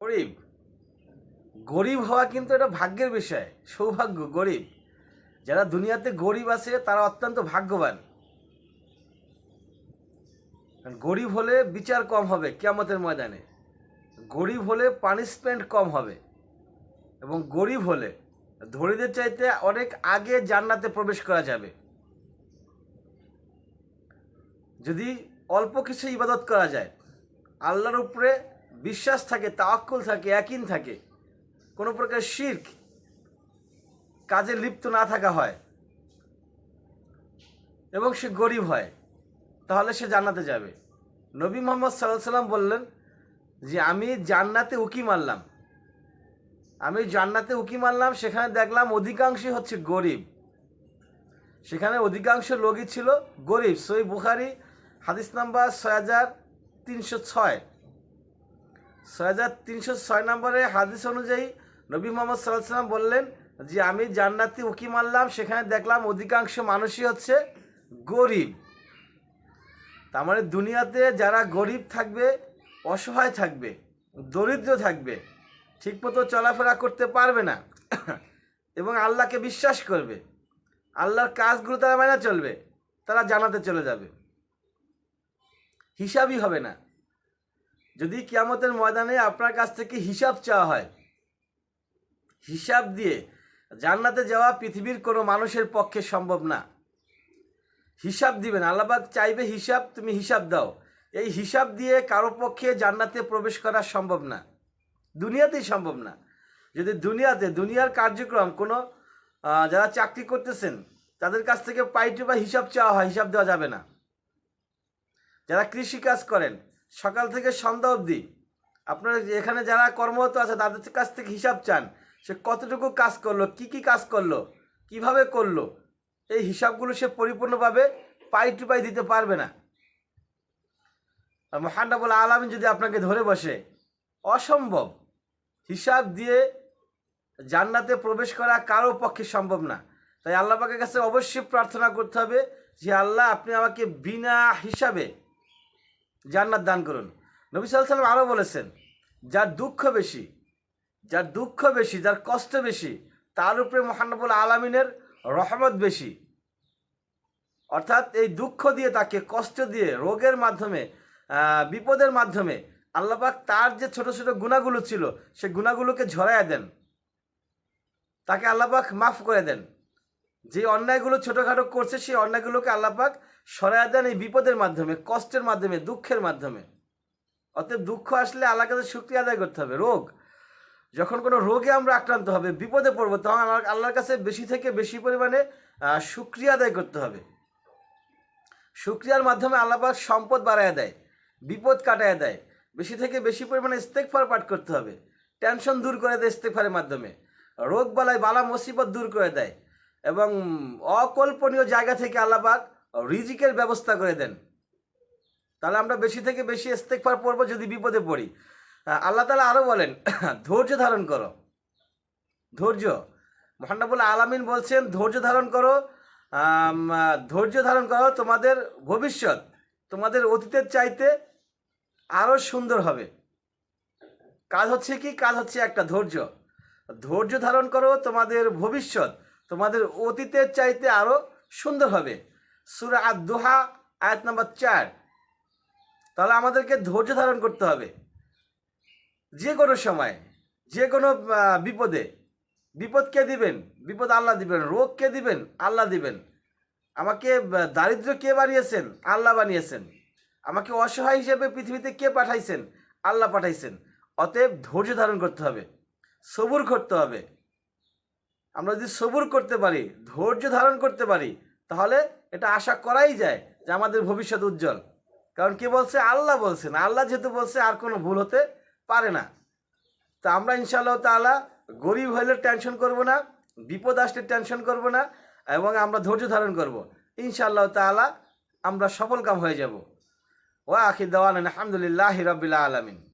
গরিব। গরিব হওয়া কিন্তু এটা ভাগ্যের বিষয়, সৌভাগ্য, গরিব। যারা দুনিয়াতে গরিব আছে, তারা অত্যন্ত ভাগ্যবান। গরিব হলে বিচার কম হবে কিয়ামতের ময়দানে। গরিব হলে পানিশমেন্ট কম হবে। এবং গরিব হলে ধনীদের চাইতে অনেক আগে জান্নাতে প্রবেশ করা যাবে। যদি অল্প কিছু ইবাদত করা যায়, আল্লাহর উপরে বিশ্বাস থাকে, তাওয়াক্কুল থাকে একিন থাকে। কোনো প্রকার শির্ক কাজে লিপ্ত না থাকা হয় এবং সে গরিব হয়, তাহলে সে জান্নাতে যাবে। নবী মোহাম্মদ সাল্লাহ সাল্লাম বললেন যে, আমি জান্নাতে উকি মারলাম। আমি জান্নাতে উকি মারলাম, সেখানে দেখলাম অধিকাংশই হচ্ছে গরিব। সেখানে অধিকাংশ লোকই ছিল গরিব। সই বুখারি, হাদিস নাম্বার ছয় হাজার তিনশো ছয়। ছয় হাজার তিনশো ছয় নম্বরে হাদিস অনুযায়ী নবী মোহাম্মদ সাল্লাহ সাল্লাম বললেন যে, আমি জান্নাতি উকি মারলাম, সেখানে দেখলাম অধিকাংশ মানুষই হচ্ছে গরিব। তার মানে দুনিয়াতে যারা গরিব থাকবে, অসহায় থাকবে, দরিদ্র থাকবে, ঠিকমতো চলাফেরা করতে পারবে না এবং আল্লাহকে বিশ্বাস করবে। আল্লাহর কাজগুলো তারা মেনে চলবে, তারা জানাতে চলে যাবে। হিসাবই হবে না। যদি কিয়ামতের ময়দানে আপনার কাছ থেকে হিসাব চাওয়া হয়, হিসাব দিয়ে জান্নাতে যাওয়া পৃথিবীর কোনো মানুষের পক্ষে সম্ভব না। হিসাব দিবেন আল্লাহবাক চাইবে হিসাব, তুমি হিসাব দাও। এই হিসাব দিয়ে কারও পক্ষে জান্নাতে প্রবেশ করা সম্ভব না। দুনিয়াতেই সম্ভব না। যদি দুনিয়াতে, দুনিয়ার কার্যক্রম কোনো যারা চাকরি করতেছেন, তাদের কাছ থেকে পাইটু বা হিসাব চাওয়া হয়, হিসাব দেওয়া যাবে না। যারা কৃষি কাজ করেন সকাল থেকে সন্ধ্যা অবধি। আপনার এখানে যারা কর্মরত আছে, তাদের কাছ থেকে হিসাব চান সে কতটুকু কাজ করল, কি কি কাজ করল, কীভাবে করল। এই হিসাবগুলো সে পরিপূর্ণভাবে পাই টু পাই দিতে পারবে না। আর মহান্ডাবুল আলামিন যদি আপনাকে ধরে বসে, অসম্ভব। হিসাব দিয়ে জান্নাতে প্রবেশ করা কারও পক্ষে সম্ভব না। তাই আল্লাহ পাকের কাছে অবশ্যই প্রার্থনা করতে হবে যে, আল্লাহ আপনি আমাকে বিনা হিসাবে জান্নাত দান করুন। নবী সাল্লাম আরও বলেছেন, যার দুঃখ বেশি, যার দুঃখ বেশি, যার কষ্ট বেশি, তার উপরে মহানবুল আলমিনের রহমত বেশি। অর্থাৎ এই দুঃখ দিয়ে তাকে কষ্ট দিয়ে, রোগের মাধ্যমে বিপদের মাধ্যমে আল্লাপাক তার যে ছোট ছোট গুণাগুলো ছিল, সে গুণাগুলোকে ঝরাইয়া দেন। তাকে আল্লাপাক মাফ করে দেন। যে অন্যায়গুলো ছোটোখাটো করছে সেই অন্যায়গুলোকে আল্লাপাক সরাইয়া দেন এই বিপদের মাধ্যমে কষ্টের মাধ্যমে দুঃখের মাধ্যমে। অতএব দুঃখ আসলে আল্লাহর কাছে শুক্রিয়া আদায় করতে হবে। রোগ যখন কোনো রোগে আমরা আক্রান্ত হবে বিপদে পড়ব তখন আমার আল্লাহর কাছে বেশি থেকে বেশি পরিমাণে আহ, শুক্রিয়া আদায় করতে হবে। শুক্রিয়ার মাধ্যমে আল্লাপাক সম্পদ বাড়ায় দেয় বিপদ কাটায় দেয়। বেশি থেকে বেশি পরিমাণে ইস্তেকফার পাঠ করতে হবে। টেনশন দূর করে দেয় ইস্তেকফারের মাধ্যমে। রোগ বালায় বালা মুসিবত দূর করে দেয়। এবং অকল্পনীয় জায়গা থেকে আল্লাপাক রিজিকের ব্যবস্থা করে দেন। তাহলে আমরা বেশি থেকে বেশি ইস্তেকফার পড়ব যদি বিপদে পড়ি। আল্লাহ তালা আরও বলেন, ধৈর্য ধারণ করো। ধৈর্য। মহানবুল আলামিন বলছেন, ধৈর্য ধারণ করো। ধৈর্য ধারণ করো, তোমাদের ভবিষ্যৎ, তোমাদের অতীতের চাইতে আরও সুন্দর হবে। কাজ হচ্ছে কি? কাজ হচ্ছে একটা ধৈর্য। ধৈর্য ধারণ করো, তোমাদের ভবিষ্যৎ তোমাদের অতীতের চাইতে আরও সুন্দর হবে। সুরা আর দোহা আয়াত নাম্বার চার। তাহলে আমাদেরকে ধৈর্য ধারণ করতে হবে। যে কোনো সময়, যে কোনো বিপদে। বিপদ কে দিবেন? বিপদ আল্লাহ দিবেন, রোগ কে দিবেন? আল্লাহ দিবেন। আমাকে দারিদ্র কে বানিয়েছেন? আল্লাহ বানিয়েছেন। আমাকে অসহায় হিসেবে পৃথিবীতে কে পাঠাইছেন? আল্লাহ পাঠাইছেন। অতএব ধৈর্য ধারণ করতে হবে। সবুর করতে হবে। আমরা যদি সবুর করতে পারি, ধৈর্য ধারণ করতে পারি, তাহলে এটা আশা করাই যায় যে আমাদের ভবিষ্যৎ উজ্জ্বল। কারণ কে বলছে? আল্লাহ বলছেন। আল্লাহ যেহেতু বলছে, আর কোনো ভুল হতে পারে না। তো আমরা ইনশাআল্লাহ তাআলা গরিব হইলে টেনশন করব না, বিপদ আসলে টেনশন করব না, এবং আমরা ধৈর্য ধারণ করব। ইনশাআল্লাহ তাআলা আমরা সফল কাম হয়ে যাব। ওয়া আখির দাওয়ানা আলহামদুলিল্লাহি রাব্বিল আলামিন।